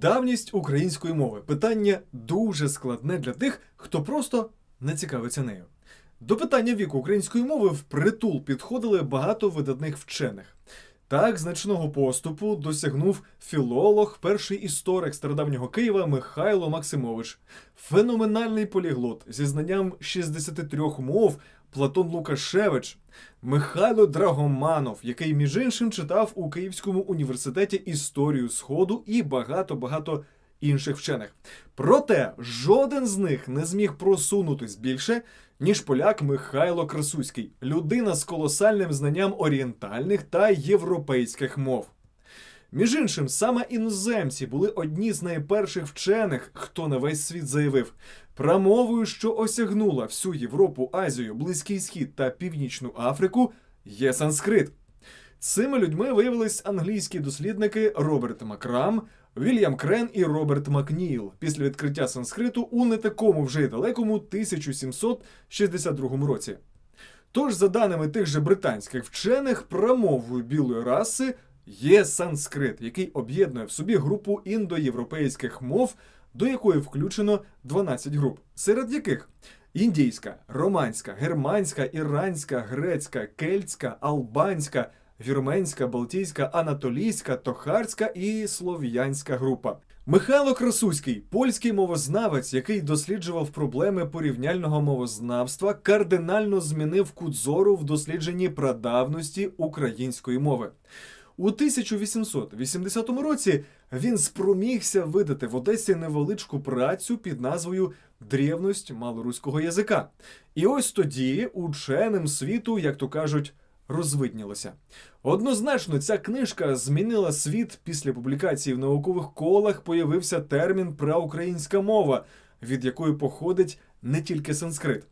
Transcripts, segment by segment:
Давність української мови питання дуже складне для тих, хто просто не цікавиться нею. До питання віку української мови впритул підходили багато видатних вчених. Так, значного поступу досягнув філолог, перший історик стародавнього Києва Михайло Максимович, феноменальний поліглот зі знанням 63 мов Платон Лукашевич, Михайло Драгоманов, який між іншим читав у Київському університеті історію Сходу і багато-багато інших вчених. Проте жоден з них не зміг просунутись більше, ніж поляк Михайло Красуський, людина з колосальним знанням орієнтальних та європейських мов. Між іншим, саме іноземці були одні з найперших вчених, хто на весь світ заявив, промовою, що осягнула всю Європу, Азію, Близький Схід та Північну Африку, є санскрит. Цими людьми виявились англійські дослідники Роберт Макрам, Вільям Крен і Роберт Макніл після відкриття санскриту у не такому вже й далекому 1762 році. Тож, за даними тих же британських вчених, промовою білої раси є санскрит, який об'єднує в собі групу індоєвропейських мов, до якої включено 12 груп, серед яких індійська, романська, германська, іранська, грецька, кельтська, албанська, вірменська, балтійська, анатолійська, тохарська і слов'янська група. Михайло Красуський, польський мовознавець, який досліджував проблеми порівняльного мовознавства, кардинально змінив кут зору в дослідженні прадавності української мови. У 1880 році він спромігся видати в Одесі невеличку працю під назвою Древність малоруського язика. І ось тоді ученим світу, як то кажуть, розвиднілося. Однозначно, ця книжка змінила світ після публікації в наукових колах. Появився термін праукраїнська мова, від якої походить не тільки санскрит.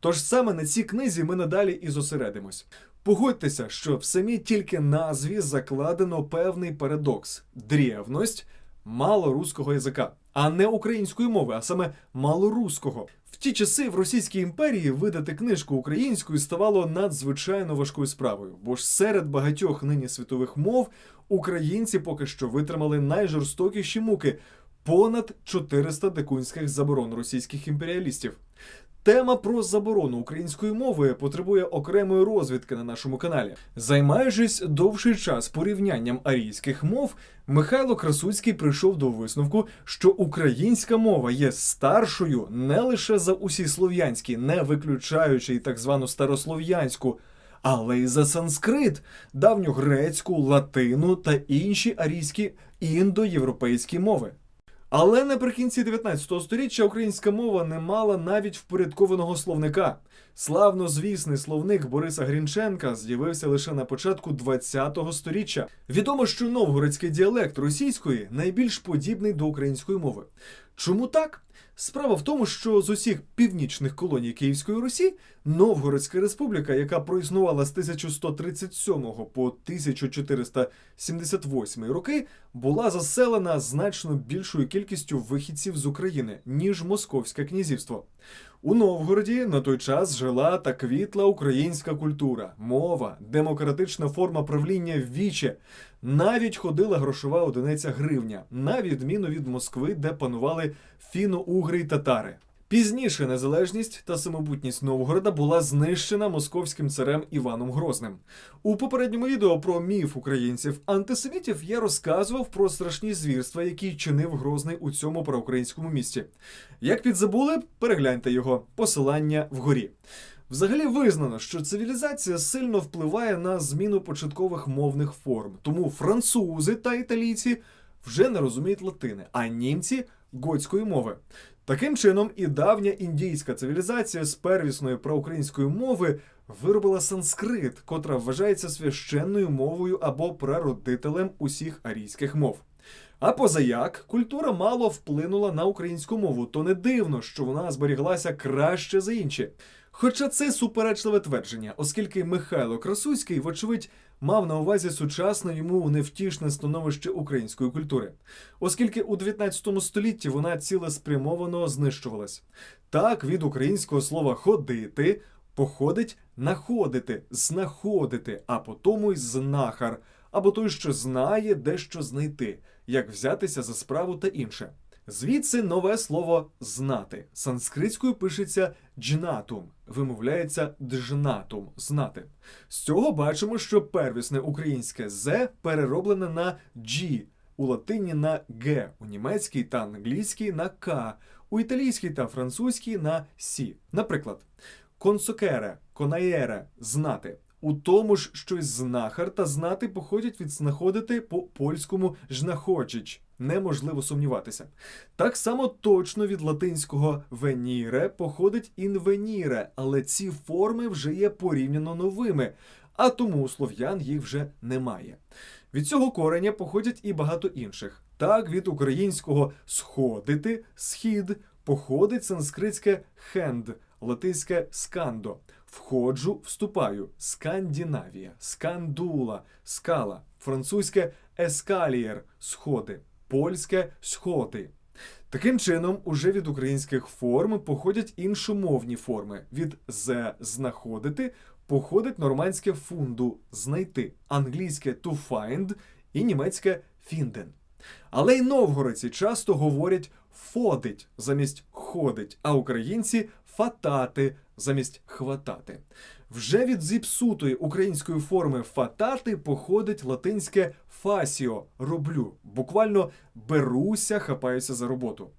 Тож саме на цій книзі ми надалі і зосередимось. Погодьтеся, що в самій тільки назві закладено певний парадокс древність малоруського язика, а не української мови, а саме малоруського. В ті часи в Російській імперії видати книжку українською ставало надзвичайно важкою справою, бо ж серед багатьох нині світових мов українці поки що витримали найжорстокіші муки понад 400 дикунських заборон російських імперіалістів. Тема про заборону української мови потребує окремої розвідки на нашому каналі. Займаючись довший час порівнянням арійських мов, Михайло Красуцький прийшов до висновку, що українська мова є старшою не лише за усі слов'янські, не виключаючи й так звану старослов'янську, але й за санскрит, давньогрецьку, латину та інші арійські індоєвропейські мови. Але наприкінці 19 століття українська мова не мала навіть впорядкованого словника. Славно звісний словник Бориса Грінченка з'явився лише на початку 20 століття. Відомо, що новгородський діалект російської найбільш подібний до української мови. Чому так? Справа в тому, що з усіх північних колоній Київської Русі Новгородська республіка, яка проіснувала з 1137 по 1478 роки, була заселена значно більшою кількістю вихідців з України, ніж Московське князівство. У Новгороді на той час жила та квітла українська культура, мова, демократична форма правління віче. Навіть ходила грошова одиниця гривня, на відміну від Москви, де панували фіно-угри й татари. Пізніше незалежність та самобутність Новгорода була знищена московським царем Іваном Грозним. У попередньому відео про міф українців антисемітів я розказував про страшні звірства, які чинив Грозний у цьому проукраїнському місті. Як підзабули, перегляньте його посилання вгорі. Взагалі визнано, що цивілізація сильно впливає на зміну початкових мовних форм, тому французи та італійці вже не розуміють латини, а німці готської мови. Таким чином, і давня індійська цивілізація з первісної проукраїнської мови виробила санскрит, котра вважається священною мовою або прародителем усіх арійських мов. А позаяк культура мало вплинула на українську мову, то не дивно, що вона зберіглася краще за інші. Хоча це суперечливе твердження, оскільки Михайло Красуцький, вочевидь, мав на увазі сучасне йому невтішне становище української культури, оскільки у 19 столітті вона цілеспрямовано знищувалась. Так від українського слова ходити походить находити, знаходити, а потому й знахар, або той, що знає, де що знайти. як взятися за справу та інше. Звідси нове слово знати. Санскритською пишеться джнатум, вимовляється джнатум знати. З цього бачимо, що первісне українське з перероблене на «g», у латині на г, у німецькій та англійській на к, у італійській та французькій на сі. Наприклад, консокере, конаєре знати. У тому ж щось знахар та знати походять від знаходити по польському жнаходжич. Неможливо сумніватися. Так само точно від латинського веніре походить інвеніре, але ці форми вже є порівняно новими, а тому у слов'ян їх вже немає. Від цього кореня походять і багато інших. Так, від українського сходити, схід походить санскритське хенд, латинське скандо. Входжу, вступаю. Скандинавія, скандула, скала, французьке ескалієр, сходи, польське сходи. Таким чином, уже від українських форм походять іншомовні форми. Від з знаходити походить нормандське фунду знайти, англійське to find і німецьке finden. Але й новгородці часто говорять фодить замість ходить, а українці фатати замість хватати. Вже від зіпсутої української форми фатати походить латинське фасіо роблю, буквально беруся, хапаюся за роботу.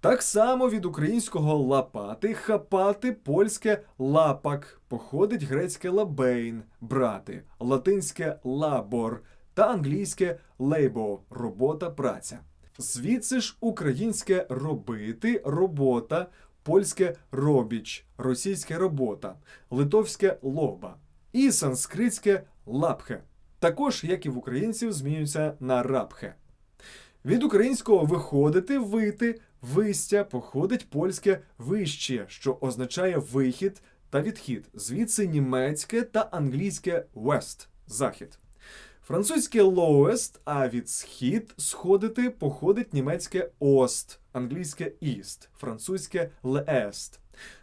Так само від українського лапати, хапати, польське лапак, походить грецьке лабейн брати, латинське лабор та англійське лейбо робота, праця. Звідси ж українське робити, робота, польське робіч, російське робота, литовське лоба і санскритське лапхе. Також, як і в українців, змінюється на рапхе. Від українського виходити, вийти, вистя походить польське вище, що означає вихід та відхід. Звідси німецьке та англійське west – захід. Французьке lowest, а від схід сходити походить німецьке ост, англійське east, французьке leest.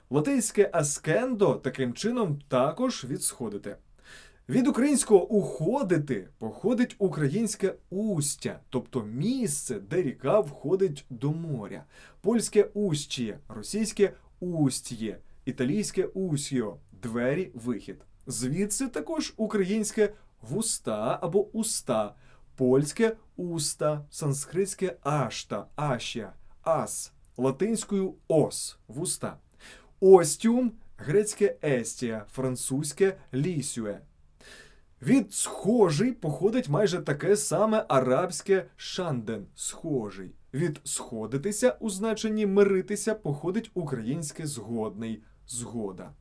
Латинське аскендо таким чином також від сходити. Від українського уходити походить українське устя, тобто місце, де ріка входить до моря. Польське устє, російське устє, італійське усьо, двері, вихід. Звідси також українське вуста або уста, польське уста, санскритське ашта, аща, ас, латинською ос, вуста. Остіум, грецьке естія, французьке лісюе. Від схожий походить майже таке саме арабське шанден схожий. Від сходитися у значенні миритися походить українське згодний згода.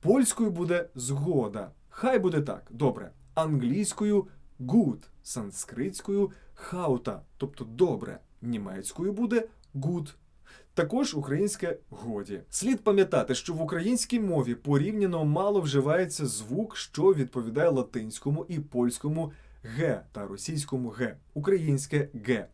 Польською буде згода. Хай буде так, добре. Англійською good, санскритською хаута, тобто добре. Німецькою буде good. Також українське годі. Слід пам'ятати, що в українській мові порівняно мало вживається звук, що відповідає латинському і польському г та російському г, українське г,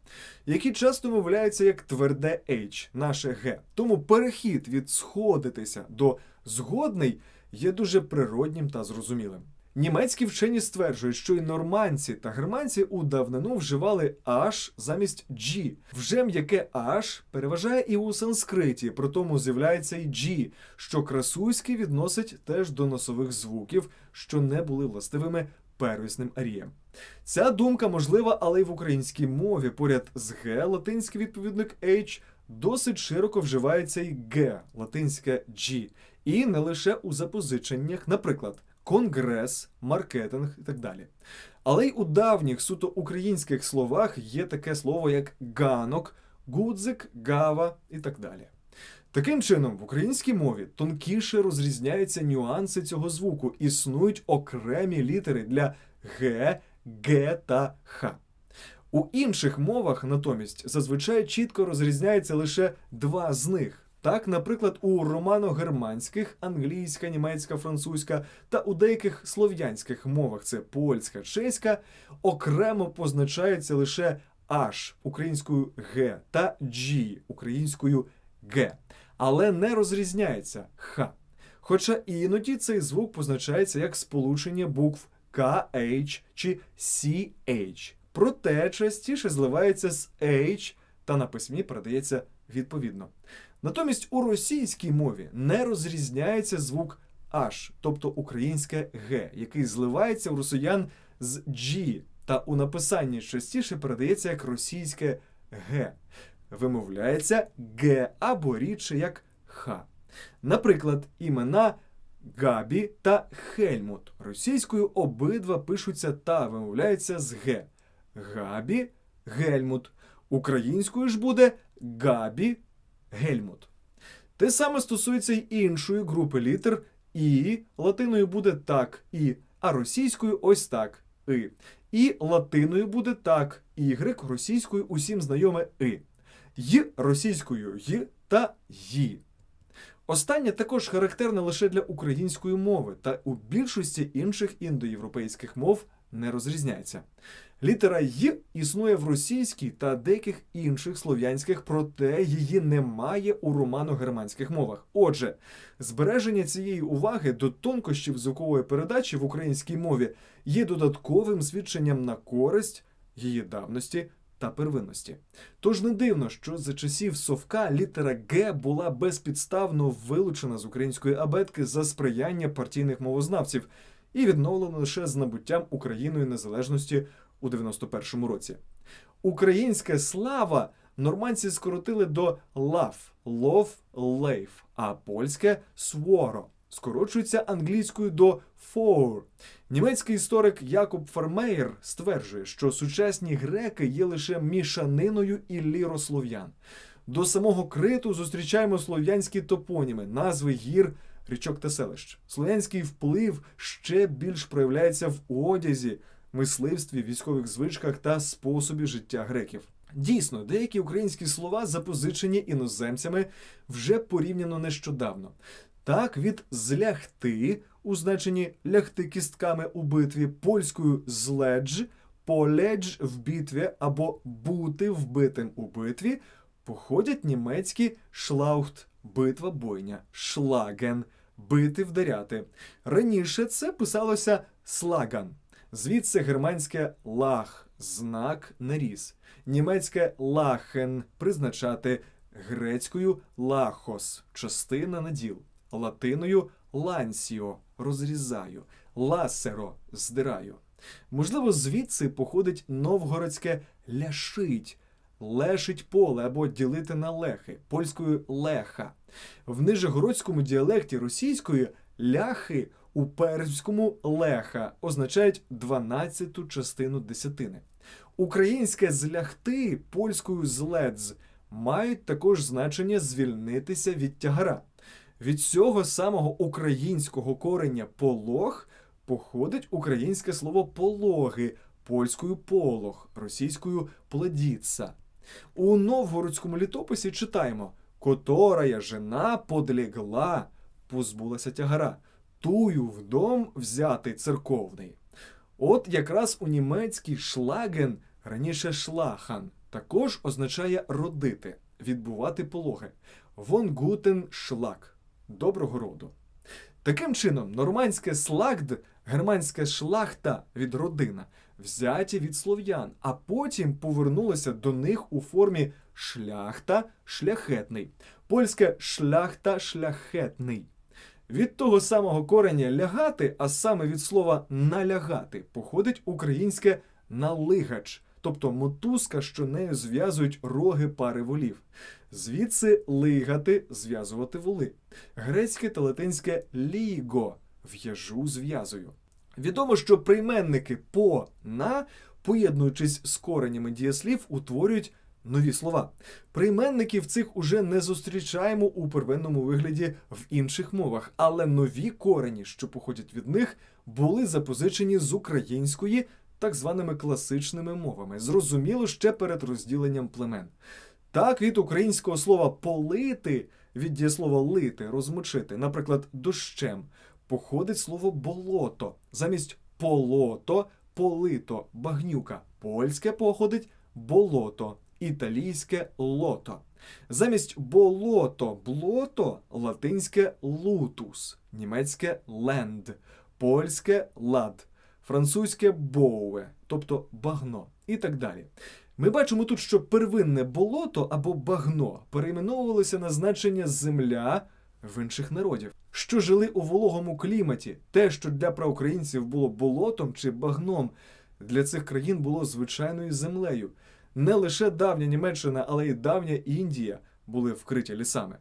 які часто мовляються як тверде H, наше г. Тому перехід від сходитися до згодний є дуже природнім та зрозумілим. Німецькі вчені стверджують, що і нормандці та германці у давнину вживали H замість G. Вже м'яке H переважає і у санскриті, при тому з'являється і G, що красуйський відносить теж до носових звуків, що не були властивими первісним аріям. Ця думка можлива, але й в українській мові поряд з Г латинський відповідник H досить широко вживається і Г, латинське G, і не лише у запозиченнях, наприклад конгрес, маркетинг і так далі. Але й у давніх суто українських словах є таке слово як ганок, гудзик, гава і так далі. Таким чином, в українській мові тонкіше розрізняються нюанси цього звуку, існують окремі літери для г, г та х. У інших мовах натомість зазвичай чітко розрізняється лише два з них. Так, наприклад, у романо-германських англійська, німецька, французька та у деяких слов'янських мовах це польська, чеська, окремо позначається лише H українською Г та G українською Г, але не розрізняється Х. Хоча іноді цей звук позначається як сполучення букв К, H чи CH. проте частіше зливається з H та на письмі передається відповідно. Натомість у російській мові не розрізняється звук H, тобто українське Г, який зливається у росіян з G, та у написанні частіше передається як російське Г. Вимовляється Г або рідше як Х. Наприклад, імена Габі та Хельмут. Російською обидва пишуться та вимовляються з Г. Габі, Гельмут. Українською ж буде Габі, Гельмут. Те саме стосується й іншої групи літер І. Латиною буде так і, а російською ось так и. І латиною буде так, Y, російською усім знайоме и. Й російською й та ї. Останнє також характерне лише для української мови, та у більшості інших індоєвропейських мов не розрізняється. Літера Й існує в російській та деяких інших слов'янських, проте її немає у романо-германських мовах. Отже, збереження цієї уваги до тонкощів звукової передачі в українській мові є додатковим свідченням на користь її давності та первинності. Тож не дивно, що за часів Совка літера Г була безпідставно вилучена з української абетки за сприяння партійних мовознавців і відновлена лише з набуттям Україною незалежності у 91-му році. Українське слава нормандці скоротили до лав, лов, лейф, а польське своро скорочується англійською до фоур. Німецький історик Якоб Фармеєр стверджує, що сучасні греки є лише мішаниною і лірослов'ян. До самого криту зустрічаємо слов'янські топоніми, назви гір, річок та селищ. Слов'янський вплив ще більш проявляється в одязі, мисливстві, військових звичках та способі життя греків. Дійсно, деякі українські слова запозичені іноземцями вже порівняно нещодавно. Так, від злягти у значенні лягти кістками у битві польською зледж, поледж в битві або бути вбитим у битві, походять німецькі шлаухт, битва бойня, шлаген, бити вдаряти. Раніше це писалося слаган. Звідси германське лах, знак наріз, німецьке лахен призначати, грецькою лахос, частина наділ, латиною лансіо розрізаю, ласеро здираю. Можливо, звідси походить новгородське ляшить, лешить поле або ділити на лехи, польською леха. В нижегородському діалекті російської ляхи у перському леха означають 12-ту частину десятини. Українське злягти польською зледз мають також значення звільнитися від тягара. Від цього самого українського корення полог походить українське слово пологи, польською полог, російською плодіться. У новгородському літописі читаємо «Которая жена подлегла, позбулася тягара, тую в дом взятий церковний. От якраз у німецький шлаген, раніше шлахан, також означає родити, відбувати пологи. Вон гутен шлак доброго роду. Таким чином, нормандське слагд, германське шлахта від родина, взяті від слов'ян, а потім повернулося до них у формі шляхта шляхетний, польське шляхта шляхетний. Від того самого кореня лягати, а саме від слова налягати, походить українське налигач, тобто мотузка, що нею зв'язують роги пари волів. Звідси лигати зв'язувати воли. Грецьке та латинське ліго в'яжу зв'язую. Відомо, що прийменники по на, поєднуючись з коренями дієслів, утворюють нові слова. Прийменників цих уже не зустрічаємо у первинному вигляді в інших мовах, але нові корені, що походять від них, були запозичені з української так званими класичними мовами. Зрозуміло ще перед розділенням племен. Так, від українського слова полити, від дієслова лити, розмочити, наприклад, дощем, походить слово болото. Замість полото, полито, багнюка. Польське походить болото, італійське лото. Замість болото, блото, латинське лутус, німецьке ленд, польське лад, французьке боуве, тобто багно, і так далі. Ми бачимо тут, що первинне болото або багно перейменовувалося на значення земля в інших народів, що жили у вологому кліматі. Те, що для проукраїнців було болотом чи багном, для цих країн було звичайною землею. Не лише давня Німеччина, але й давня Індія були вкриті лісами.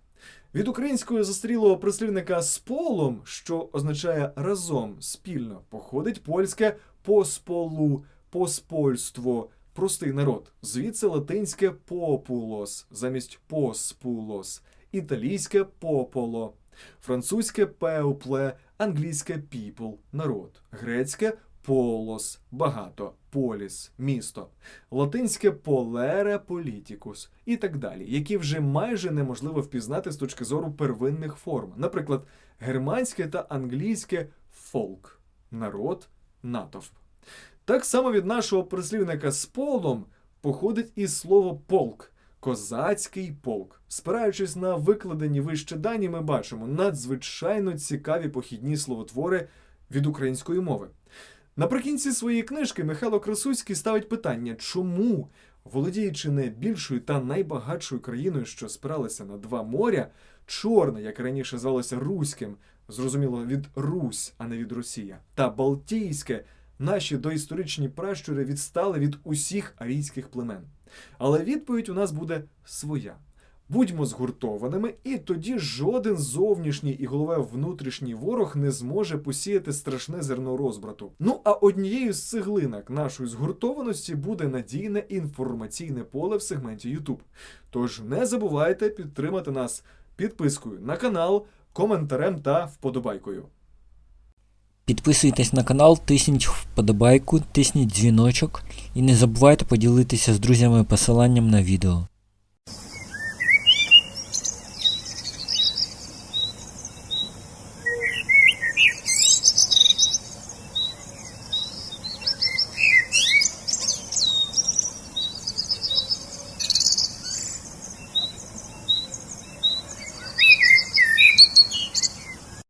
Від українського застарілого прислівника з полом, що означає разом, спільно, походить польське посполу, поспольство, простий народ. Звідси латинське популос замість поспулос, італійське пополо, французьке пеупле, англійське people народ, грецьке полос багато, поліс місто, латинське полере політікус і так далі, які вже майже неможливо впізнати з точки зору первинних форм. Наприклад, германське та англійське фолк народ, натовп. Так само від нашого прислівника з полом походить і слово полк. Козацький полк. Спираючись на викладені вище дані, ми бачимо надзвичайно цікаві похідні словотвори від української мови. Наприкінці своєї книжки Михайло Красуцький ставить питання, чому, володіючи найбільшою та найбагатшою країною, що спиралася на два моря, чорне, як раніше звалося Руським, зрозуміло від Русь, а не від Росія, та Балтійське, наші доісторичні пращури відстали від усіх арійських племен. Але відповідь у нас буде своя. Будьмо згуртованими, і тоді жоден зовнішній і головне внутрішній ворог не зможе посіяти страшне зерно розбрату. Ну а однією з цеглинок нашої згуртованості буде надійне інформаційне поле в сегменті YouTube. Тож не забувайте підтримати нас підпискою на канал, коментарем та вподобайкою. Підписуйтесь на канал, тисніть вподобайку, тисніть дзвіночок і не забувайте поділитися з друзями посиланням на відео.